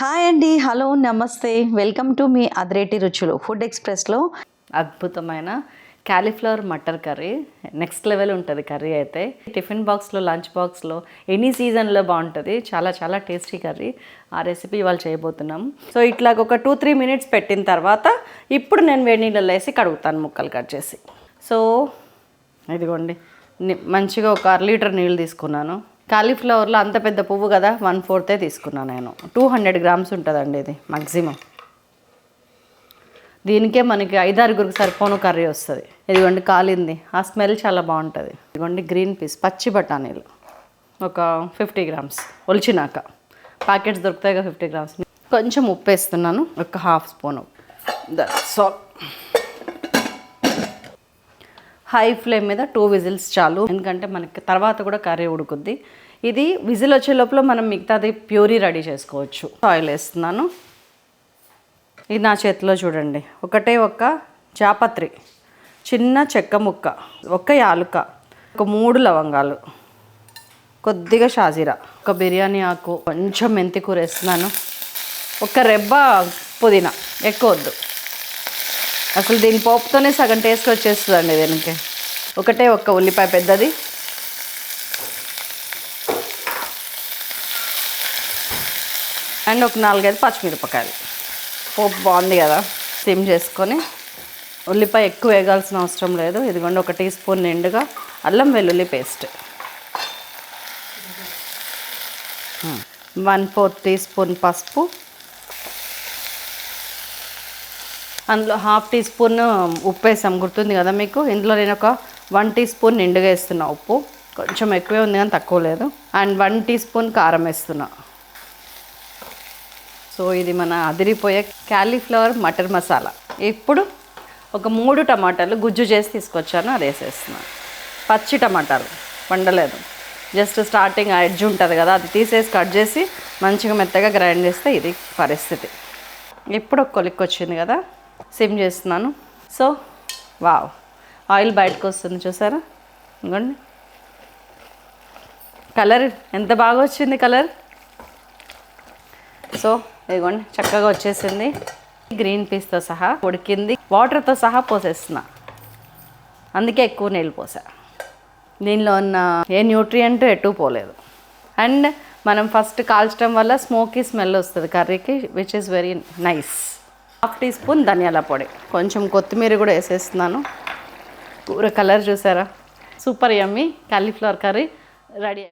Hi అండి. Hello నమస్తే. Welcome to me అదిరేటి రుచులు. ఫుడ్ ఎక్స్ప్రెస్లో అద్భుతమైన cauliflower matar curry. Next level ఉంటుంది కర్రీ అయితే. టిఫిన్ బాక్స్లో లంచ్ బాక్స్లో ఎనీ సీజన్లో బాగుంటుంది. చాలా చాలా టేస్టీ కర్రీ. ఆ రెసిపీ ఇవాళ చేయబోతున్నాం. సో ఇట్లా ఒక టూ త్రీ మినిట్స్ పెట్టిన తర్వాత ఇప్పుడు నేను వేడి నీళ్ళలో వేసి కడుగుతాను ముక్కలు కట్ చేసి. సో ఇదిగోండి. మంచిగా ఒక అర లీటర్ నీళ్ళు తీసుకున్నాను. కాలీఫ్లవర్లో అంత పెద్ద పువ్వు కదా వన్ ఫోర్తే తీసుకున్నాను నేను. టూ హండ్రెడ్ గ్రామ్స్ ఉంటుందండి ఇది మ్యాక్సిమం దీనికే మనకి ఐదారుగురికి సరిపోను కర్రీ వస్తుంది. ఇదిగోండి కాలింది. ఆ స్మెల్ చాలా బాగుంటుంది. ఇదిగోండి గ్రీన్ పీస్ పచ్చి బఠానీలు. ఒక ఫిఫ్టీ గ్రామ్స్ ఒలిచినాక. ప్యాకెట్స్ దొరుకుతాయి కదా ఫిఫ్టీ గ్రామ్స్ కొంచెం ఉప్పు వేస్తున్నాను ఒక half spoon that's all high flame మీద టూ విజిల్స్ చాలు. ఎందుకంటే మనకి తర్వాత కూడా కర్రీ ఉడుకుద్ది. ఇది విజిల్ వచ్చే లోపల మనం మిగతాది ప్యూరీ రెడీ చేసుకోవచ్చు. ఆయిల్ వేస్తున్నాను. ఇది నా చేతిలో చూడండి. ఒకటే ఒక్క జాపత్రి. చిన్న చెక్క ముక్క. ఒక్క యాలుక. ఒక మూడు లవంగాలు. కొద్దిగా షాజీరా. ఒక బిర్యానీ ఆకు. కొంచెం మెంతి కూర వేస్తున్నాను. ఒక రెబ్బ పుదీనా. ఎక్కువ వద్దు. అసలు దీని పోపుతోనే సగం టేస్ట్ వచ్చేస్తుందండి దీనికి. ఒకటే ఒక్క ఉల్లిపాయ పెద్దది. అండ్ ఒక నాలుగైదు పచ్చిమిరపకాయలు. పోపు బాగుంది కదా. సిమ్ చేసుకొని ఉల్లిపాయ ఎక్కువ వేగాల్సిన అవసరం లేదు. ఇదిగోండి ఒక టీ స్పూన్ నిండుగా అల్లం వెల్లుల్లి paste. Hmm. One fourth tea spoon పసుపు. అందులో హాఫ్ టీ స్పూన్ ఉప్పు వేసాం గుర్తుంది కదా మీకు? ఇందులో నేను ఒక వన్ టీ స్పూన్ నిండుగా వేస్తున్నా ఉప్పు. కొంచెం ఎక్కువే ఉంది కానీ తక్కువ లేదు. అండ్ వన్ టీ స్పూన్ కారం వేస్తున్నా. సో ఇది మన అదిరిపోయే క్యాలీఫ్లవర్ మటర్ మసాలా. ఇప్పుడు ఒక మూడు టమాటాలు గుజ్జు చేసి తీసుకొచ్చాను. అది వేసేస్తున్నాను పచ్చి టమాటాలు. వండలేదు. జస్ట్ స్టార్టింగ్ ఆ ఎడ్జ్ ఉంటుంది కదా అది తీసేసి కట్ చేసి మంచిగా మెత్తగా గ్రైండ్ చేస్తే ఇది పరిస్థితి. ఇప్పుడు ఒక కొలిక్కి వచ్చింది కదా. సిమ్ చేస్తున్నాను. So wow. ఆయిల్ బయటకు వస్తుంది చూసారా? ఇంకోండి కలర్ ఎంత బాగా వచ్చింది కలర్? సో ఇదిగోండి చక్కగా వచ్చేసింది. గ్రీన్ పీస్తో సహా ఉడికింది. వాటర్తో సహా పోసేస్తున్నా. అందుకే ఎక్కువ నీళ్ళు పోసా. దీనిలో ఉన్న ఏ న్యూట్రియంట్ ఎటు పోలేదు. అండ్ మనం ఫస్ట్ కాల్చడం వల్ల స్మోకీ స్మెల్ వస్తుంది కర్రీకి which is very nice half teaspoon ధనియాల పొడి. కొంచెం కొత్తిమీర కూడా వేసేస్తున్నాను. కూర కలర్ చూసారా? Super yummy. Cauliflower curry ready